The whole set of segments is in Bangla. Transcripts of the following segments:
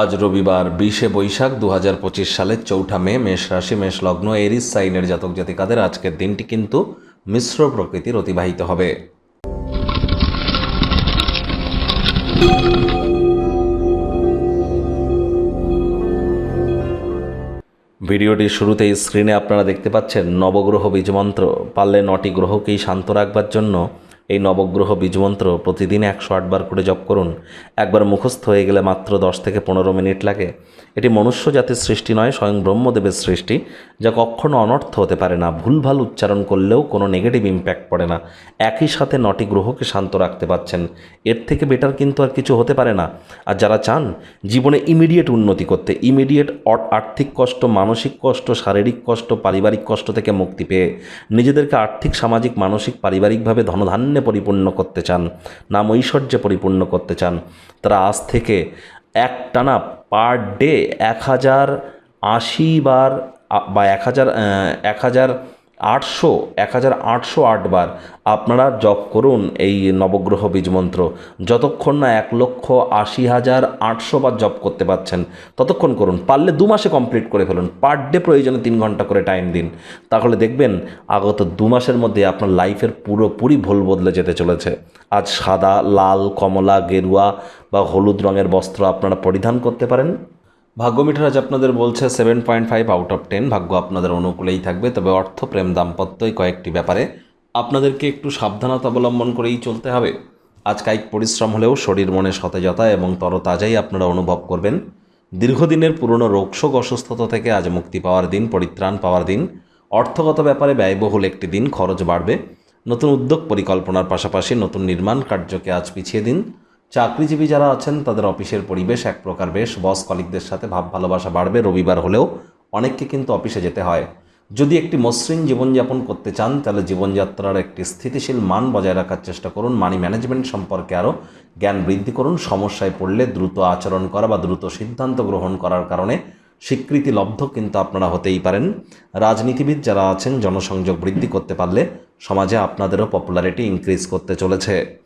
আজ রবিবার বিশে বৈশাখ দু হাজার পঁচিশ সালের চৌঠা মে, মেষ রাশি, মেষ লগ্ন, এরিস সাইনের জাতক জাতিকাদের আজকের দিনটি কিন্তু মিশ্র প্রকৃতির অতিবাহিত হবে। ভিডিওটির শুরুতেই স্ক্রিনে আপনারা দেখতে পাচ্ছেন নবগ্রহ বীজমন্ত্র। পারলে নটি গ্রহকেই শান্ত রাখবার জন্য এই নবগ্রহ বীজমন্ত্র প্রতিদিন একশো আটবার করে জপ করুন। একবার মুখস্থ হয়ে গেলে মাত্র দশ থেকে পনেরো মিনিট লাগে। এটি মনুষ্য জাতির সৃষ্টি নয়, স্বয়ং ব্রহ্মদেবের সৃষ্টি, যা কখনো অনর্থ হতে পারে না। ভুলভাল উচ্চারণ করলেও কোনো নেগেটিভ ইম্প্যাক্ট পড়ে না। একই সাথে নটি গ্রহকে শান্ত রাখতে পারছেন। এর থেকে বেটার কিন্তু আর কিছু হতে পারে না। আর যারা চান জীবনে ইমিডিয়েট উন্নতি করতে ইমিডিয়েট আর্থিক কষ্ট, মানসিক কষ্ট, শারীরিক কষ্ট, পারিবারিক কষ্ট থেকে মুক্তি পেয়ে নিজেদেরকে আর্থিক, সামাজিক, মানসিক, পারিবারিকভাবে ধনধান্যে পরিপূর্ণ করতে চান নাম ঐশ্বর্যে পরিপূর্ণ করতে চান, তারা আজ থেকে এক টানা পার ডে এক হাজার আশি বার, বা এক হাজার এক হাজার আটশো এক হাজার আটশো আটবার আপনারা জপ করুন এই নবগ্রহ বীজ মন্ত্র যতক্ষণ না এক লক্ষ আশি হাজার আটশো বার জপ করতে পারছেন, ততক্ষণ করুন। পারলে দু মাসে কমপ্লিট করে ফেলুন। পার ডে প্রয়োজনে তিন ঘণ্টা করে টাইম দিন। তাহলে দেখবেন আগত দু মাসের মধ্যে আপনার লাইফের পুরোপুরি ভুল বদলে যেতে চলেছে। আজ সাদা, লাল, কমলা, গেরুয়া বা হলুদ রঙের বস্ত্র আপনারা পরিধান করতে পারেন। ভাগ্য মিটার আজ আপনাদের বলছে seven point five out of ten ভাগ্য আপনাদের অনুকূলেই থাকবে, তবে অর্থ, প্রেম, দাম্পত্যই কয়েকটি ব্যাপারে। আপনাদেরকে একটু সাবধানতা অবলম্বন করেই চলতে হবে। আজ কায়িক পরিশ্রম হলেও শরীর মনে সতেজতা এবং তরতাজাই আপনারা অনুভব করবেন। দীর্ঘদিনের পুরনো রোগশোক অসুস্থতা থেকে আজ মুক্তি পাওয়ার দিন, পরিত্রাণ পাওয়ার দিন। অর্থগত ব্যাপারে ব্যয়বহুল একটি দিন, খরচ বাড়বে। নতুন উদ্যোগ, পরিকল্পনার পাশাপাশি নতুন নির্মাণ কার্যকে আজ পিছিয়ে দিন। চাকরিজীবী যারা আছেন, তাদের অফিসের পরিবেশ এক প্রকার বেশ। বস কলিকদের সাথে ভাব ভালোবাসা বাড়বে। রবিবার হলেও অনেককে কিন্তু অফিসে যেতে হয়। যদি একটি মসৃণ জীবনযাপন করতে চান, তাহলে জীবনযাত্রার একটি স্থিতিশীল মান বজায় রাখার চেষ্টা করুন। মানি ম্যানেজমেন্ট সম্পর্কে আরও জ্ঞান বৃদ্ধি করুন। সমস্যায় পড়লে দ্রুত আচরণ করা বা দ্রুত সিদ্ধান্ত গ্রহণ করার কারণে স্বীকৃতি লব্ধ কিন্তু আপনারা হতেই পারেন। রাজনীতিবিদ যারা আছেন, জনসংযোগ বৃদ্ধি করতে পারলে সমাজে আপনাদেরও পপুলারিটি ইনক্রিজ করতে চলেছে।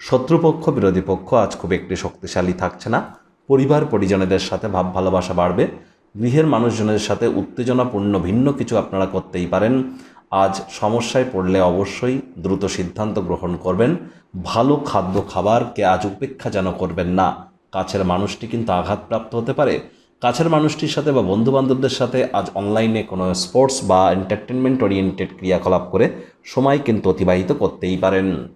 শত্রুপক্ষ, বিরোধী পক্ষ আজ খুব একটি শক্তিশালী থাকছে না। পরিবার, পরিজনেদের সাথে ভাব ভালোবাসা বাড়বে। গৃহের মানুষজনের সাথে উত্তেজনাপূর্ণ ভিন্ন কিছু আপনারা করতেই পারেন। আজ সমস্যায় পড়লে অবশ্যই দ্রুত সিদ্ধান্ত গ্রহণ করবেন। ভালো খাদ্য, খাবারকে আজ উপেক্ষা যেন করবেন না। কাছের মানুষটি কিন্তু আঘাতপ্রাপ্ত হতে পারে। কাছের মানুষটির সাথে বা বন্ধুবান্ধবদের সাথে আজ অনলাইনে কোনো স্পোর্টস বা এন্টারটেনমেন্ট ওরিয়েন্টেড ক্রিয়াকলাপ করে সময় কিন্তু অতিবাহিত করতেই পারেন।